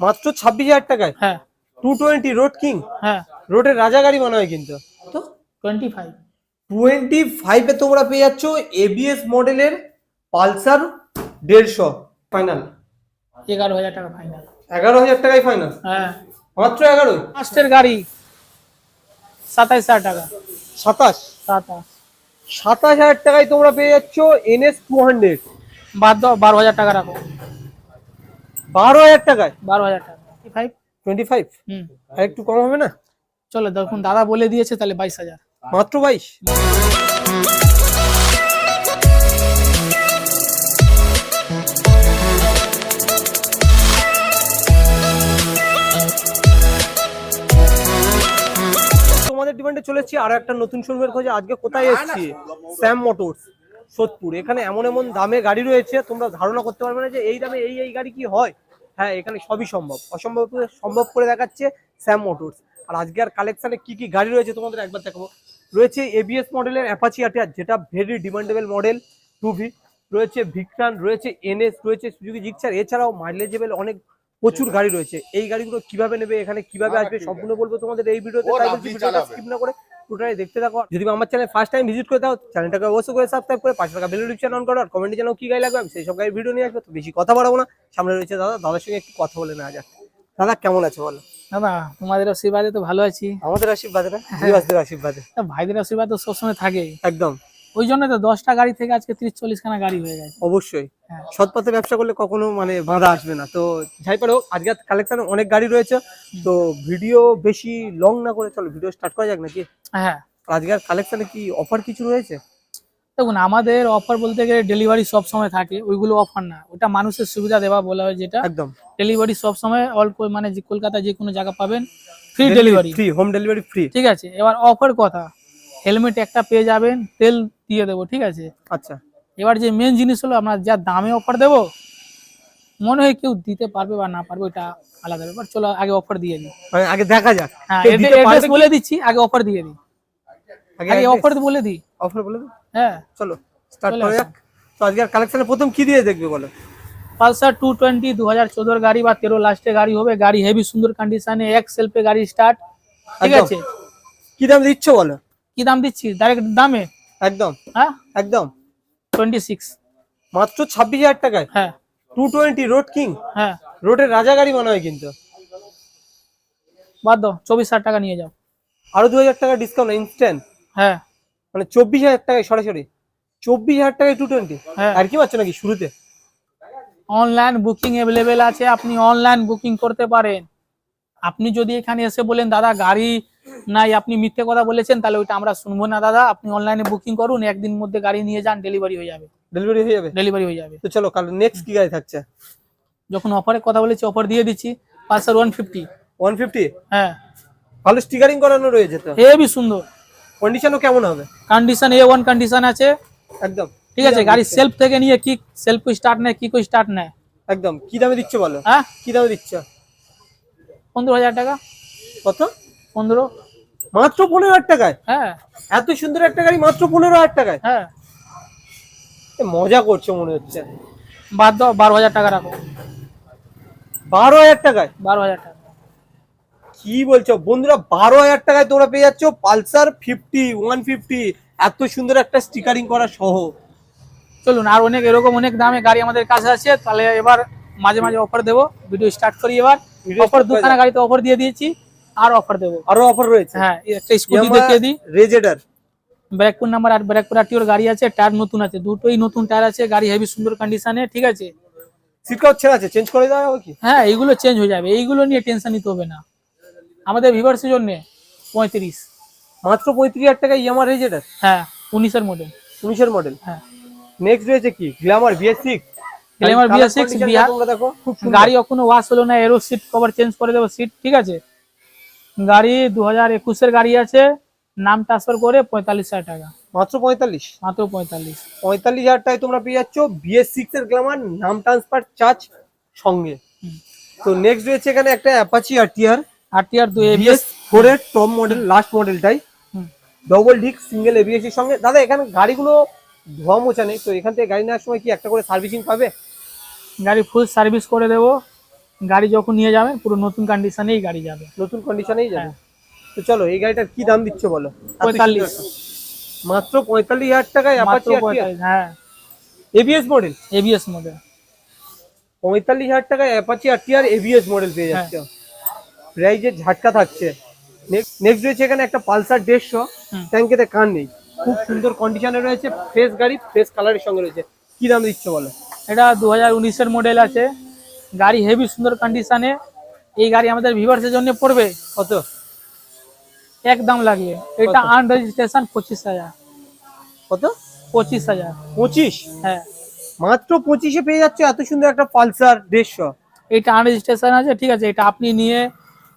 মাত্র ছাব্বিশ হাজার টাকায়। হ্যাঁ। টু টোয়েন্টি রোড কিং হ্যাঁ। রোডের রাজা গাড়ি মনে হয় কিন্তু। তো টোয়েন্টি ফাইভ টোয়েন্টি ফাইভে তোমরা পেয়ে যাচ্ছ এবিএস মডেলের পালসার দেড়শো ফাইনাল এগারো হাজার টাকা ফাইনাল এগারো হাজার টাকায় ফাইনাল হ্যাঁ। মাত্র এগারো ফার্স্টের গাড়ি সাতাইশ হাজার টাকা। সাতাশ। সাতাশ। সাতাশ হাজার টাকায় তোমরা পেয়ে যাচ্ছ এনএস টু হান্ড্রেড বাদ দাও বারো হাজার টাকা রাখো। বারো হাজার টাকায়? বারো হাজার টাকা। ফাইভ টোয়েন্টি ফাইভ হুম। আর একটু কম হবে না? চলো দেখুন দাদা বলে দিয়েছে তাহলে বাইশ হাজার। মাত্র বাইশ? তোমাদের ডিমান্ডে চলেছি আর একটা নতুন শোরুমের খোঁজে। আজকে কোথায় এসেছি? Sam Motors Sodepur. এখানে এমন এমন দামে গাড়ি রয়েছে তোমরা ধারণা করতে পারবে না যে এই দামে এই এই গাড়ি কি হয়। হ্যাঁ এখানে সবই সম্ভব। অসম্ভব সম্ভব করে দেখাচ্ছে স্যাম মোটরস আর আজকে আর কালেকশনে কি কি গাড়ি রয়েছে তোমাদের একবার দেখাবো। রয়েছে এবিএস মডেলের অ্যাপাচি আটিয়ার যেটা very demandable model two V রয়েছে ভিক্রান রয়েছে এনএস রয়েছে সুজুকি জিক্সার এছাড়াও মাইলেজেবল অনেক প্রচুর গাড়ি রয়েছে। এই গাড়িগুলো কীভাবে নেবে এখানে কীভাবে আসবে সম্পূর্ণ বলব তোমাদের এই ভিডিওতে। তাই বলছি ভিডিওটা স্কিপ না করে পুরোটাই দেখতে থাকো। যদি আমার চ্যানেল ফার্স্ট টাইম ভিজিট করে দাও চ্যানেলটাকে অবশ্যই করে সাবস্ক্রাইব করে পাঁচ টাকা বেল নোটিফিকেশন অন করো আর কমেন্টে জানাও কি গাড়ি লাগবে আমি সেই সব গাড়ির ভিডিও নিয়ে আসব তো বেশি কথা বাড়াবো না। সামনে রয়েছে দাদা দাদার সঙ্গে একটু কথা বলে নেওয়া যাক। দাদা কেমন আছে বলো? দাদা তোমাদের আশীর্বাদে তো ভালো আছি। আমাদের আশীর্বাদে না? দিবাসদের আশীর্বাদে। ভাইদের আশীর্বাদ তো সবসময় থাকে। একদম। ওই জন্য তো দশটা গাড়ি থেকে আজকে তিরিশ চল্লিশ খানা গাড়ি হয়ে গেছে। অবশ্যই। সৎপথে ব্যবসা করলে কখনো মানে বাধা আসবে না। তো যাই পারো আজকে কালেকশন অনেক গাড়ি রয়েছে। তো ভিডিও বেশি লং না করে চলো ভিডিও স্টার্ট করা যাক নাকি? হ্যাঁ। আজকের কালেকশনে কি অফার কিছু রয়েছে? দেখুন আমাদের অফার বলতে গেলে ডেলিভারি সব সময় থাকে ওইগুলো অফার না। ওটা মানুষের সুবিধা দেওয়া বলা হয় যেটা। একদম। ডেলিভারি সব সময় অল্প মানে যে কলকাতা যে কোনো জায়গা পাবেন free delivery free home delivery free ঠিক আছে এবার অফার কথা। হেলমেট একটা পেয়ে যাবেন তেল দিয়ে দেবো ঠিক আছে? আচ্ছা। এবার যে মেন জিনিস হলো আমরা যা দামে অফার দেবো মনে হয় কেউ দিতে পারবে বা না পারবে ওটা আলাদা ব্যাপার। চলো আগে অফার দিয়ে দিই মানে আগে দেখা যাক। হ্যাঁ অ্যাড্রেস বলে দিচ্ছি আগে অফার দিয়ে দিই আগে অফার বলে দিই। অফার বলে দাও। হ্যাঁ। চলো স্টার্ট করা যাক। তো আজকের কালেকশনে প্রথম কি দিয়ে দেখবে বলো? পালসার টু টোয়েন্টি দু হাজার চোদ্দোর গাড়ি বা তেরো লাস্টে গাড়ি হবে। গাড়ি হেভি সুন্দর কন্ডিশনে এক সেলফে গাড়ি স্টার্ট ঠিক আছে? কি দাম দিচ্ছ বলো? কি দাম দিচ্ছি? ডাইরেক্ট দামে? একদম। হ্যাঁ? একদম। টোয়েন্টি সিক্স মাত্র ছাব্বিশ হাজার টাকায়? হ্যাঁ। টু টোয়েন্টি রোড কিং হ্যাঁ। রোডের রাজা গাড়ি মনে হয় কিন্তু। বাদ দাও চব্বিশ হাজার টাকা নিয়ে যাও। আরও দু হাজার টাকা ডিসকাউন্ট ইনস্ট্যান্ট হ্যাঁ। মানে চব্বিশ হাজার টাকায় সরাসরি। চব্বিশ হাজার টাকায় টু টোয়েন্টি হ্যাঁ। আর কি পাচ্ছ নাকি শুরুতে? অনলাইন বুকিং অ্যাভেলেবেল আছে আপনি অনলাইন বুকিং করতে পারেন। আপনি যদি এখানে এসে বলেন দাদা গাড়ি নাই আপনি মিথ্যে কথা বলেছেন তাহলে ওইটা আমরা শুনব না দাদা। আপনি অনলাইনে বুকিং করুন একদিন মধ্যে গাড়ি নিয়ে যান ডেলিভারি হয়ে যাবে। ডেলিভারি হয়ে যাবে? ডেলিভারি হয়ে যাবে। তো চলো কাল নেক্সট কি গাড়ি থাকছে? যখন অফারের কথা বলেছি অফার দিয়ে দিচ্ছি Pulsar one fifty one fifty হ্যাঁ। ভালো স্টিকারিং করানো রয়েছে তো? হেভি সুন্দর। কন্ডিশনও কেমন হবে? কন্ডিশন এ ওয়ান কন্ডিশন আছে। একদম। ঠিক আছে গাড়ি সেলফ থেকে নিয়ে কি সেলফ স্টার্ট নেয় কি কই স্টার্ট নেয়? একদম। কি দামে দিচ্ছ বলো? হ্যাঁ? কি দামে দিচ্ছ? পনেরো হাজার টাকা। কত? পনেরো। মাত্র পনেরো হাজার টাকায়? হ্যাঁ। এত সুন্দর একটা গাড়ি মাত্র পনেরো হাজার টাকায়? হ্যাঁ। মজা করছ মনে হচ্ছে। বাদ দাও বারো হাজার টাকা রাখো। বারো হাজার টাকায়? বারো হাজার টাকা। কি বলছো? বন্ধুরা বারো হাজার টাকায় তোমরা পেয়ে যাচ্ছ পালসার ফিফটি ওয়ান ফিফটি এত সুন্দর একটা স্টিকারিং করা সহ। চলুন আর অনেক এরকম অনেক দামে গাড়ি আমাদের কাছে আছে। তাহলে এবার মাঝে মাঝে অফার দেবো। ভিডিও স্টার্ট করি এবার। অফার দুখানা গাড়িতে অফার দিয়ে দিয়েছি। আর অফার দেবো। আরও অফার রয়েছে? হ্যাঁ একটা স্কুটি দেখিয়ে দিই। রেজেডার ব্যারাকপুর নাম্বার আর ব্যারাকপুর আরটিওর গাড়ি আছে টায়ার নতুন আছে দুটোই নতুন টায়ার আছে গাড়ি হেভি সুন্দর কন্ডিশনে ঠিক আছে? সিট ছেড়ে আছে চেঞ্জ করে দেওয়া হবে কি? হ্যাঁ এইগুলো চেঞ্জ হয়ে যাবে এইগুলো নিয়ে টেনশন নিতে হবে না। আমাদের ভিভার্সের জন্য পঁয়ত্রিশ। মাত্র পঁয়ত্রিশ হাজার টাকায় ইয়ামার রেজেডার হ্যাঁ উনিশের মডেল উনিশের মডেল হ্যাঁ। নেক্সট রয়েছে কি? Glamour BS six Glamour BS6 বিহার। তোমরা দেখো খুব সুন্দর। গাড়ি এখনও ওয়াশ হলো না এরো সিট কভার চেঞ্জ করে দেবো সিট ঠিক আছে? গাড়ি দু হাজার একুশের গাড়ি আছে নাম ট্রান্সফার করে পঁয়তাল্লিশ হাজার টাকা। মাত্র পঁয়তাল্লিশ? মাত্র পঁয়তাল্লিশ। পঁয়তাল্লিশ হাজার টাকায় তোমরা পেয়ে যাচ্ছ বিএস সিক্স এর গ্ল্যামার নাম ট্রান্সফার চার্জ সঙ্গে। তো নেক্সট রয়েছে এখানে একটা অ্যাপাচি আরটিআর আর টি আর দুই বিএস এবিএস ফোর এর টপ মডেল লাস্ট মডেলটাই ডবল ডিক সিঙ্গেল এবিএস এর সঙ্গে। দাদা এখানে গাড়িগুলো ধোয়া মোছা নেই তো এখান থেকে গাড়ি নেওয়ার সময় কি একটা করে সার্ভিসিং পাবে? গাড়ি ফুল সার্ভিস করে দেবো। গাড়ি যখন নিয়ে যাবেন পুরো নতুন কন্ডিশনেই গাড়ি যাবে। নতুন কন্ডিশনেই যাবে? হ্যাঁ। তো চলো এই গাড়িটার কি দাম দিচ্ছ বলো? পঁয়তাল্লিশ। মাত্র পঁয়তাল্লিশ হাজার টাকায় অ্যাপাচি হ্যাঁ। এবিএস মডেল এবিএস মডেল পঁয়তাল্লিশ হাজার টাকায় Apache R TR ABS model পেয়ে হ্যাঁ। যাচ্ছে প্রাইজের ঝাটকা থাকছে। নেক্সট রয়েছে এখানে একটা পালসার দেড়শো। ট্যাঙ্কেতে কান নেই। খুব সুন্দর কন্ডিশনে রয়েছে। ফ্রেশ গাড়ি ফ্রেশ কালারের সঙ্গে রয়েছে। কি দাম দিচ্ছ বলো? এটা দু হাজার উনিশের মডেল আছে। গাড়ি হেভি সুন্দর কন্ডিশনে এই গাড়ি আমাদের ভিভার্সের জন্য পড়বে কত? একদম লাগবে। এটা? আন রেজিস্ট্রেশন পঁচিশ হাজার। কত? পঁচিশ হাজার। পঁচিশ? হ্যাঁ। মাত্র পঁচিশে পেয়ে যাচ্ছে এত সুন্দর একটা পালসার দেড়শো। এটা আন রেজিস্ট্রেশন আছে ঠিক আছে এটা আপনি নিয়ে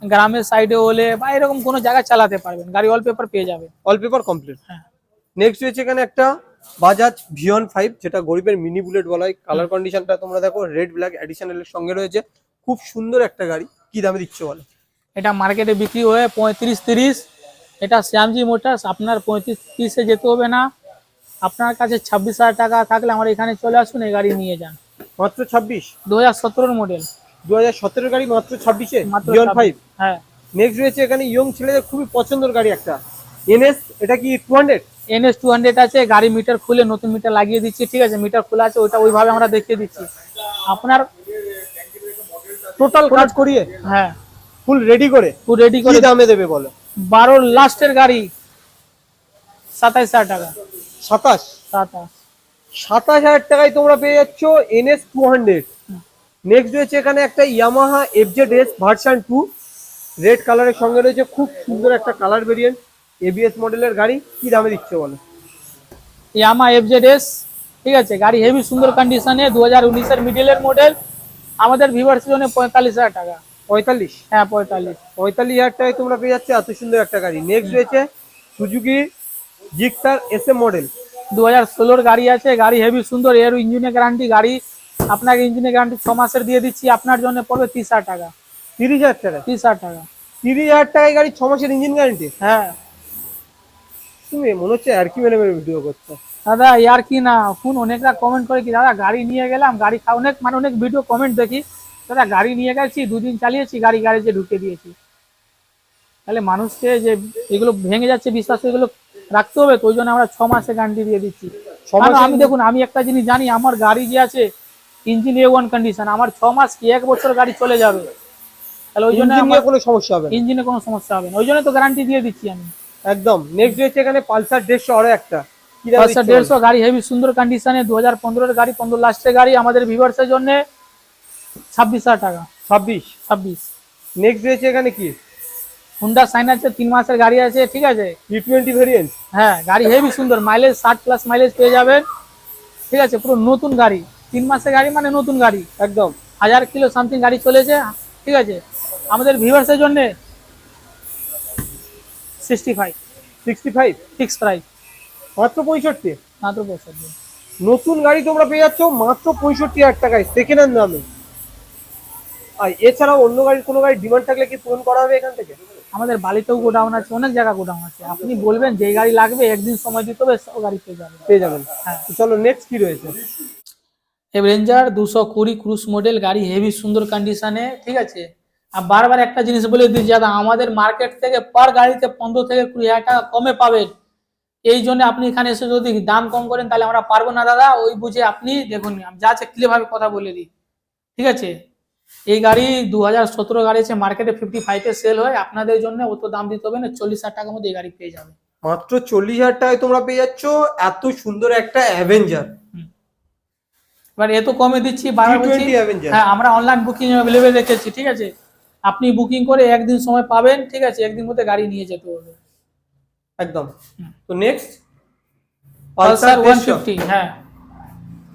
গ্রামের সাইডে হলে বা এরকম কোনো জায়গায় চালাতে পারবেন। গাড়ি অল পেপার পেয়ে যাবেন। অল পেপার কমপ্লিট হ্যাঁ। নেক্সট রয়েছে এখানে একটা বাজাজ ভিয়ন ফাইভ যেটা গরিবের মিনি বুলেট বলা হয়। কালার কন্ডিশনটা তোমরা দেখো রেড ব্ল্যাক অ্যাডিশনাল এর সঙ্গে রয়েছে। খুব সুন্দর একটা গাড়ি। কি দামে দিচ্ছ বলো? এটা মার্কেটে বিক্রি হয়ে পঁয়ত্রিশ তিরিশ। এটা শ্যামজি মোটরস আপনার পঁয়ত্রিশ তিরিশে যেতে হবে না। আপনার কাছে ছাব্বিশ হাজার টাকা থাকলে আমার এখানে চলে আসুন এই গাড়ি নিয়ে যান। মাত্র ছাব্বিশ? দু হাজার সতেরোর মডেল দু হাজার সতেরো গাড়ি মাত্র ছাব্বিশে? ভিয়ন ফাইভ হ্যাঁ। নেক্সট রয়েছে এখানে ইয়ং ছেলেদের খুবই পছন্দের গাড়ি একটা। এনএস এটা কি two hundred NS two hundred আছে গাড়ি মিটার খুলে নতুন মিটার লাগিয়ে দিচ্ছি ঠিক আছে? মিটার খোলা আছে ওইটা ওইভাবে আমরা দেখিয়ে দিচ্ছি। আপনার টোটাল কাজ করিয়ে? হ্যাঁ। ফুল রেডি করে? পুরো রেডি করে। দামে দেবে বলো? বারোর লাস্টের গাড়ি সাতাশ হাজার টাকা। সাতাশ? সাতাশ। সাতাশ হাজার টাকায় তোমরা পেয়ে যাচ্ছ এনএস টু হান্ড্রেড। নেক্সট রয়েছে এখানে একটা Yamaha FZ S version two red কালারের সঙ্গে রয়েছে খুব সুন্দর একটা কালার ভেরিয়েন্ট এবিএস মডেলের গাড়ি কি দামে দিচ্ছে বলো? ইয়ামা এফজেড এস ঠিক আছে গাড়ি হেভি সুন্দর কন্ডিশনে দু হাজার উনিশের মিডিলের মডেল আমাদের ভিভার্সের জন্য পঁয়তাল্লিশ হাজার টাকা। পঁয়তাল্লিশ? হ্যাঁ পঁয়তাল্লিশ। পঁয়তাল্লিশ হাজার টাকায় তোমরা পেয়ে যাচ্ছে এত সুন্দর একটা গাড়ি। নেক্সট রয়েছে Suzuki Gixxer S M model দু হাজার ষোলোর গাড়ি আছে গাড়ি হেভি সুন্দর এর ইঞ্জিনের গ্যারান্টি গাড়ি আপনাকে ইঞ্জিনের গ্যারান্টি ছ মাসের দিয়ে দিচ্ছি আপনার জন্য পড়বে তিরিশ হাজার টাকা। তিরিশ হাজার টাকা? তিরিশ হাজার টাকা। তিরিশ হাজার টাকায় গাড়ি ছ মাসের ইঞ্জিন গ্যারান্টি হ্যাঁ। তুমি মনে হচ্ছে আর কি ভিডিও করছ? দাদা ইয়ার কি না? অনেকরা কমেন্ট করে কি দাদা গাড়ি নিয়ে গেলাম গাড়ি খা অনেক মানে অনেক ভিডিও কমেন্ট দেখি। দাদা গাড়ি নিয়ে গেছি দুদিন চালিয়েছি গাড়ি গ্যারেজে ঢুকে দিয়েছি। তাহলে মানুষকে যে এগুলো ভেঙে যাচ্ছে বিশ্বাস এগুলো রাখতে হবে তো ওই জন্য আমরা ছ মাসে গ্যারান্টি দিয়ে দিচ্ছি। আমি দেখুন আমি একটা জিনিস জানি আমার গাড়ি যে আছে ইঞ্জিন এ ওয়ান কন্ডিশন আমার ছ মাস কি এক বছর গাড়ি চলে যাবে? তাহলে ওই জন্য কোনো সমস্যা হবে ইঞ্জিনে কোনো সমস্যা হবে না। ওই জন্য তো গ্যারান্টি দিয়ে দিচ্ছি আমি। একদম। নেক্সট রয়েছে এখানে পালসার দেড়শো আরও একটা। বলো? দেড়শো গাড়ি হেভি সুন্দর কন্ডিশনে দু হাজার পনেরোর গাড়ি পনেরো লাস্টের গাড়ি আমাদের ভিভার্সের জন্য ছাব্বিশ হাজার টাকা। ছাব্বিশ? ছাব্বিশ। নেক্সট রয়েছে এখানে কি? হুন্ডা সাইন আছে তিন মাসের গাড়ি আছে ঠিক আছে? টি টোয়েন্টি ভেরিয়েন্ট হ্যাঁ গাড়ি হেভি সুন্দর। মাইলেজ ষাট প্লাস মাইলেজ পেয়ে যাবেন। ঠিক আছে পুরো নতুন গাড়ি। তিন মাসের গাড়ি মানে নতুন গাড়ি। একদম। হাজার কিলো সামথিং গাড়ি চলেছে ঠিক আছে? আমাদের ভিভার্সের জন্য sixty five sixty five fix price মাত্র পঁয়ষট্টি। মাত্র পঁয়ষট্টি। নতুন গাড়ি তোমরা পেয়ে যাচ্ছ মাত্র পঁয়ষট্টি হাজার টাকায় সেকেন্ড হ্যান্ড দামে। আর এছাড়াও অন্য গাড়ির কোনো গাড়ির ডিমান্ড থাকলে কি পূরণ করা হবে এখান থেকে? আমাদের বালিতেও গোডাউন আছে অনেক জায়গা গোডাউন আছে। আপনি বলবেন যে গাড়ি লাগবে একদিন সময় দিতে হবে সব গাড়ি পেয়ে যাবেন। পেয়ে যাবেন। হ্যাঁ। চলো নেক্সট কি রয়েছে? এভরেঞ্জার দুশো কুড়ি ক্রুজ মডেল গাড়ি হেভি সুন্দর কন্ডিশনে ঠিক আছে? আর বারবার একটা জিনিস বলে দিচ্ছি দাদা আমাদের মার্কেট থেকে পার গাড়িতে পনেরো থেকে কুড়ি হাজার টাকা কমে পাবেন এই জন্য আপনি এখানে এসে যদি দাম কম করেন তাহলে আমরা পারব না দাদা। ওই বুঝে আপনি দেখুন আমি যা আছে ক্লিয়ার ভাবে কথা বলে দিই। ঠিক আছে? এই গাড়ি দু হাজার সতেরো গাড়ি আছে মার্কেটে ফিফটি ফাইভে সেল হয়। আপনাদের জন্য অত দাম দিতে হবে না চল্লিশ হাজার টাকার মধ্যে এই গাড়ি পেয়ে যাবে মাত্র চল্লিশ হাজার টাকায় তোমরা পেয়ে যাচ্ছ এত সুন্দর একটা অ্যাভেঞ্জার এবার এত কমে দিচ্ছি অ্যাভেঞ্জার হ্যাঁ আমরা অনলাইন বুকিং অ্যাভেলেবেল রেখেছি ঠিক আছে? আপনি বুকিং করে একদিন সময় পাবেন ঠিক আছে একদিন মধ্যে গাড়ি নিয়ে যেতে হবে। একদম। তো নেক্সট পালসার ওয়ান ফিফটি হ্যাঁ।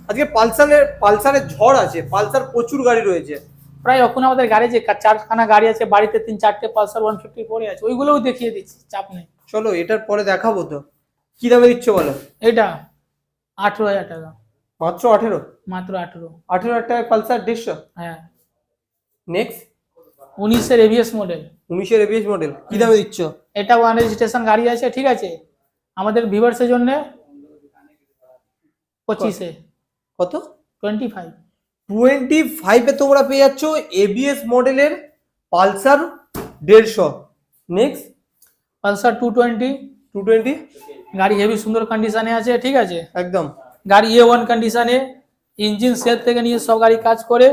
আজকে পালসারের পালসারের ঝড় আছে পালসার প্রচুর গাড়ি রয়েছে। প্রায় এখন আমাদের গাড়ি যে চারখানা গাড়ি আছে বাড়িতে তিন চারটে পালসার ওয়ান ফিফটি পড়ে আছে ওইগুলোও দেখিয়ে দিচ্ছি চাপ নেই। চলো এটার পরে দেখাবো তো। কি দামে দিচ্ছ বলো? এটা আঠেরো হাজার টাকা। মাত্র আঠেরো? মাত্র আঠেরো। আঠেরো হাজার টাকায় পালসার দেড়শো? হ্যাঁ। নেক্সট উনিশের এভিএস মডেল উনিশের এবিএস মডেল কি দামে দিচ্ছ? এটা ওয়ান রেজিস্ট্রেশন গাড়ি আছে ঠিক আছে? আমাদের ভিভার্সের জন্য পঁচিশে। কত? টোয়েন্টি ফাইভ টোয়েন্টি ফাইভে তোমরা পেয়ে যাচ্ছ এবিএস মডেলের পালসার দেড়শো। Next Pulsar two twenty two twenty গাড়ি হেভি সুন্দর কন্ডিশনে আছে ঠিক আছে? একদম। গাড়ি এ ওয়ান কন্ডিশনে ইঞ্জিন সেট থেকে নিয়ে সব গাড়ি কাজ করে।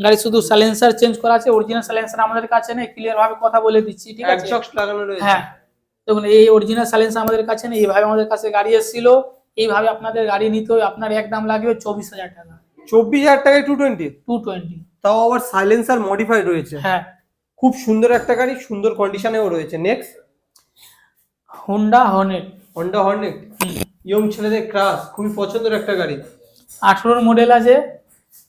গাড়ি শুধু সাইলেন্সার চেঞ্জ করা আছে অরিজিনাল সাইলেন্সার আমাদের কাছে নেই ক্লিয়ার ভাবে কথা বলে দিচ্ছি ঠিক আছে? একজস্ট লাগানো রয়েছে। হ্যাঁ দেখুন এই অরিজিনাল সাইলেন্সার আমাদের কাছে নেই এইভাবে আমাদের কাছে গাড়ি এসেছিল এইভাবে আপনাদের গাড়ি নিতে হবে আপনার এক দাম লাগবে চব্বিশ হাজার টাকা। চব্বিশ হাজার টাকায় টু টোয়েন্টি টু টোয়েন্টি তাও আবার সাইলেন্সার মডিফাইড রয়েছে। হ্যাঁ। খুব সুন্দর একটা গাড়ি সুন্দর কন্ডিশনেও রয়েছে। Next Honda Hornet Honda Hornet young ছেলেদের ক্রাশ খুবই পছন্দের একটা গাড়ি। আঠেরোর মডেল আছে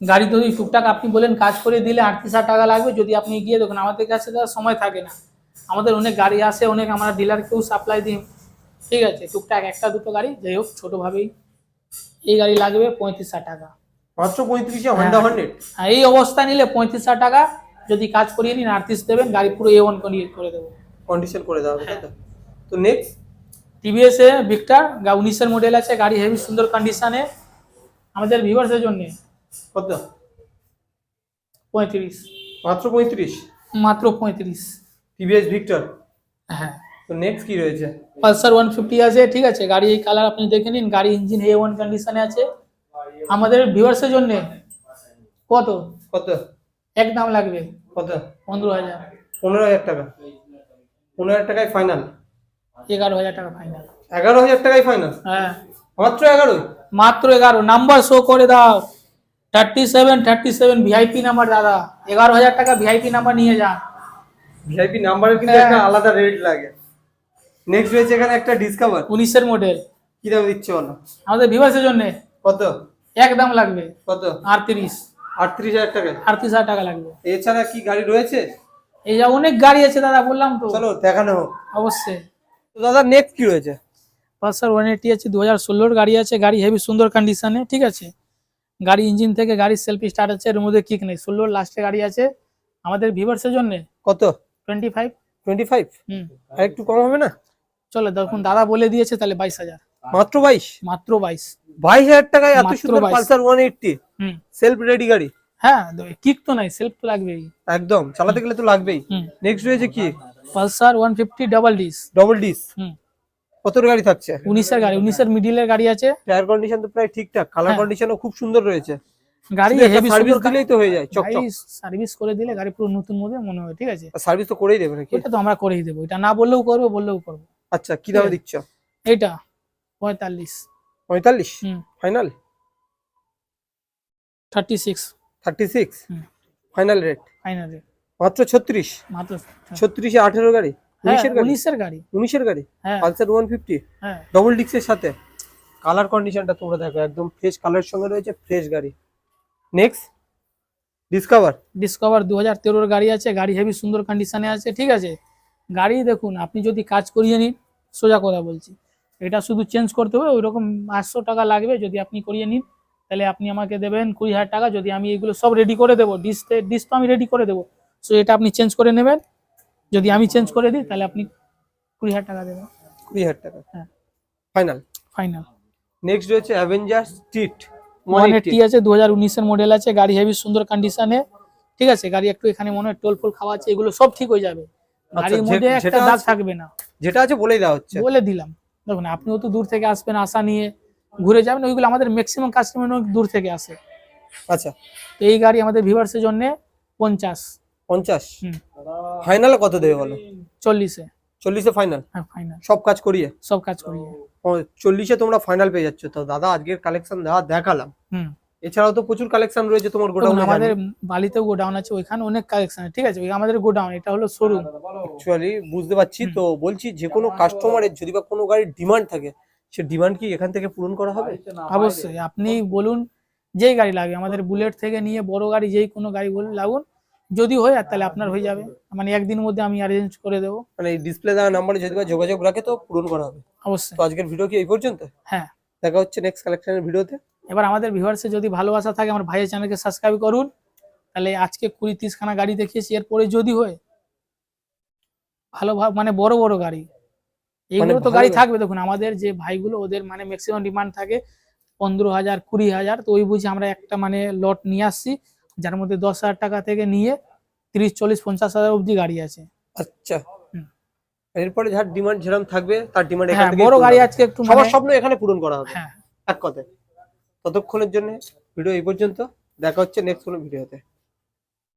গাড়ি যদি টুকটাক আপনি বলেন কাজ করে দিলে আটত্রিশ হাজার টাকা লাগবে যদি আপনি গিয়ে দেখুন আমাদের কাছে সময় থাকে না। আমাদের অনেক গাড়ি আসে অনেক আমরা ডিলারকেও সাপ্লাই দিই। ঠিক আছে টুকটাক একটা দুটো গাড়ি যাই হোক ছোটোভাবেই এই গাড়ি লাগবে পঁয়ত্রিশ হাজার টাকা। মাত্র পঁয়ত্রিশে হন্ডা হর্নেট আর এই অবস্থা নিলে পঁয়ত্রিশ হাজার টাকা যদি কাজ করিয়ে নিন আটত্রিশ দেবেন গাড়ি পুরো এ ওয়ান করে দেবো। কন্ডিশন করে দেওয়া হবে তো? নেক্সট টিভিএস এ ভিক্টার উনিশের মডেল আছে গাড়ি হেভি সুন্দর কন্ডিশনে আমাদের ভিভার্সের জন্য। কত? পঁয়ত্রিশ। মাত্র পঁয়ত্রিশ? মাত্র পঁয়ত্রিশ। টিভিএস ভিক্টর হ্যাঁ। তো নেক্সট কি রয়েছে? পালসার ওয়ান ফিফটি আছে ঠিক আছে? গাড়ি এই কালার আপনি দেখে নিন। গাড়ি ইঞ্জিন এ ওয়ান কন্ডিশনে আছে। আমাদের ভিউয়ার্সের জন্য কত? কত? এক দাম লাগবে। কত? পনেরো হাজার। পনেরো হাজার টাকা। পনেরো হাজার টাকায় ফাইনাল এগারো হাজার টাকা ফাইনাল এগারো হাজার টাকায় ফাইনাল হ্যাঁ। মাত্র এগারোই? মাত্র এগারো। নাম্বার শো করে দাও। Thirty seven thirty seven VIP number দাদা। এগারো হাজার টাকা ভিআইপি নাম্বার নিয়ে যান। ভিআইপি নাম্বারের কিন্তু হ্যাঁ। একটা আলাদা রেট লাগে। নেক্সট রয়েছে এখানে একটা ডিসকাভার উনিশের মডেল কি দাম দিচ্ছে বলো? আমাদের ভিভার্সের জন্য। কত? এক দাম লাগবে। কত? আটত্রিশ। আটত্রিশ হাজার টাকা। আটত্রিশ হাজার টাকা লাগবে। এছাড়া কি গাড়ি রয়েছে? এই যা অনেক গাড়ি আছে দাদা বললাম তো। চলো দেখানো হোক। অবশ্যই। তো দাদা নেক্সট কি রয়েছে? পালসার ওয়ান এইটি আছে দু হাজার ষোলোর গাড়ি আছে গাড়ি হেভি সুন্দর কন্ডিশনে ঠিক আছে? গাড়ি ইঞ্জিন থেকে গাড়ি সেলফি স্টার্ট আছে এর মধ্যে কিক নেই। ষোলোর লাস্টে গাড়ি আছে। আমাদের ভিভার্সের জন্য কত? টোয়েন্টি ফাইভ টোয়েন্টি ফাইভ হুম। আর একটু কম হবে না? চলো দেখুন দাদা বলে দিয়েছে তাহলে বাইশ হাজার। মাত্র বাইশ? মাত্র বাইশ। বাইশ হাজার টাকায় এত সুন্দর 22 পালসার ওয়ান এইটটি হুম। সেলফ রেডি গাড়ি? হ্যাঁ কিক তো নাই সেলফ তো লাগবেই। একদম চালাতে গেলে তো লাগবেই। নেক্সট রয়েছে কি? Pulsar one fifty double disc double disc হুম। কত গাড়ি থাকছে? উনিশের গাড়ি উনিশের মিডিলের গাড়ি আছে। টায়ার কন্ডিশন তো প্রায় ঠিকঠাক কালার হ্যাঁ। কন্ডিশনও খুব সুন্দর রয়েছে। গাড়ি হেভি সার্ভিস দিলেই তো হয়ে যায় চকচক। সার্ভিস করে দিলে গাড়ি পুরো নতুন মধ্যে মনে হয় ঠিক আছে? সার্ভিস তো করেই দেবে নাকি? ওইটা তো আমরা করেই দেবো এটা না বললেও করব বললেও করব। আচ্ছা কি দামে দিচ্ছ? পঁয়তাল্লিশ। পঁয়তাল্লিশ? হুম। Final thirty six thirty six final rate finally মাত্র ছত্রিশ? মাত্র ছত্রিশে আঠেরো গাড়ি হ্যাঁ উনিশের গাড়ি? উনিশের গাড়ি? উনিশের গাড়ি। হ্যাঁ। পালসার ওয়ান ফিফটি হ্যাঁ। ডবল ডিক্সের সাথে? কালার কন্ডিশনটা তোমরা দেখো একদম ফ্রেশ কালার সঙ্গে রয়েছে ফ্রেশ গাড়ি। নেক্সট ডিসকভার ডিসকভার দু হাজার তেরোর গাড়ি আছে গাড়ি হেভি সুন্দর কন্ডিশনে আছে ঠিক আছে? গাড়ি দেখুন আপনি যদি কাজ করিয়ে নিন সোজা কথা বলছি। এটা শুধু চেঞ্জ করতে হবে ওই রকম আটশো টাকা লাগবে যদি আপনি করিয়ে নিন। তাহলে আপনি আমাকে দেবেন কুড়ি হাজার টাকা যদি আমি এগুলো সব রেডি করে দেবো ডিস ডিস তো আমি রেডি করে দেবো। সো এটা আপনি চেঞ্জ করে নেবেন। যদি আমি চেঞ্জ করে দিই তাহলে আপনি কুড়ি হাজার টাকা দেবেন। কুড়ি হাজার টাকা। হ্যাঁ। ফাইনাল ফাইনাল নেক্সট রয়েছে অ্যাভেঞ্জার স্ট্রিট ওয়ান এইটটি আছে দু হাজার উনিশের মডেল আছে গাড়ি হেভি সুন্দর কন্ডিশনে ঠিক আছে গাড়ি একটু এখানে মনে হয় টোল ফোল খাওয়া আছে এগুলো সব ঠিক হয়ে যাবে। গাড়ির যে- মধ্যে একটা দাগ থাকবে না। যেটা আছে বলেই দেওয়া হচ্ছে। বলে দিলাম। দেখুন আপনিও তো দূর থেকে আসবেন আশা নিয়ে ঘুরে যাবেন ওইগুলো আমাদের ম্যাক্সিমাম কাস্টমার দূর থেকে আসে। আচ্ছা। তো এই গাড়ি আমাদের ভিভার্সের জন্য পঞ্চাশ। পঞ্চাশ। ফাইনালে কত দেবে বলো? চল্লিশে। চল্লিশে ফাইনাল হ্যাঁ ফাইনাল সব কাজ করিয়ে? সব কাজ করিয়ে। চল্লিশে তোমরা ফাইনাল পেয়ে যাচ্ছ। তো দাদা আজকের কালেকশন দেওয়া দেখালাম। হুম। এছাড়াও তো প্রচুর কালেকশন রয়েছে তোমার গোডাউনে আমাদের বালিতেও গোডাউন আছে ওইখানে অনেক কালেকশন ঠিক আছে? আমাদের গোডাউন এটা হলো শোরুম অ্যাকচুয়ালি বুঝতে পারছি তো বলছি যে কোনো কাস্টমারের যদি বা কোনো গাড়ির ডিমান্ড থাকে সে ডিমান্ড কি এখান থেকে পূরণ করা হবে? অবশ্যই আপনি বলুন যেই গাড়ি লাগে আমাদের বুলেট থেকে নিয়ে বড় গাড়ি যেই কোনো গাড়ি বলুন লাগুন যদি হয় আর তাহলে আপনার হয়ে যাবে। মানে একদিনের মধ্যে আমি অ্যারেঞ্জ করে দেবো। মানে এই ডিসপ্লে দেওয়া নাম্বারে যদি বা যোগাযোগ রাখে তো পূরণ করা হবে। অবশ্যই। তো আজকের ভিডিও কি এই পর্যন্ত? হ্যাঁ। দেখা হচ্ছে নেক্সট কালেকশনের ভিডিওতে এবার আমাদের ভিউয়ার্সে যদি ভালোবাসা থাকে আমার ভাইয়ের চ্যানেলকে সাবস্ক্রাইব করুন। তাহলে আজকে কুড়ি তিরিশ খানা গাড়ি দেখিয়েছি। এরপরে যদি হয় ভালো ভাব মানে বড় বড় গাড়ি। এইগুলো তো গাড়ি গাড়ি? থাকবে দেখুন আমাদের যে ভাইগুলো ওদের মানে ম্যাক্সিমাম ডিমান্ড থাকে পনেরো হাজার কুড়ি হাজার। তো ওই বুঝে আমরা একটা মানে লট নিয়ে আসছি। যার মধ্যে দশ হাজার টাকা থেকে নিয়ে তিরিশ চল্লিশ পঞ্চাশ হাজার অব্দি গাড়ি আছে। আচ্ছা। এরপরে যার ডিমান্ড যেরকম থাকবে তার ডিমান্ড এখান হ্যাঁ থেকে বড় গাড়ি আজকে একটু সবার মানে স্বপ্ন এখানে পূরণ করা হবে। হ্যাঁ। এক কথায়। ততক্ষণের জন্য ভিডিও এই পর্যন্ত। দেখা হচ্ছে নেক্সট কোনো ভিডিওতে।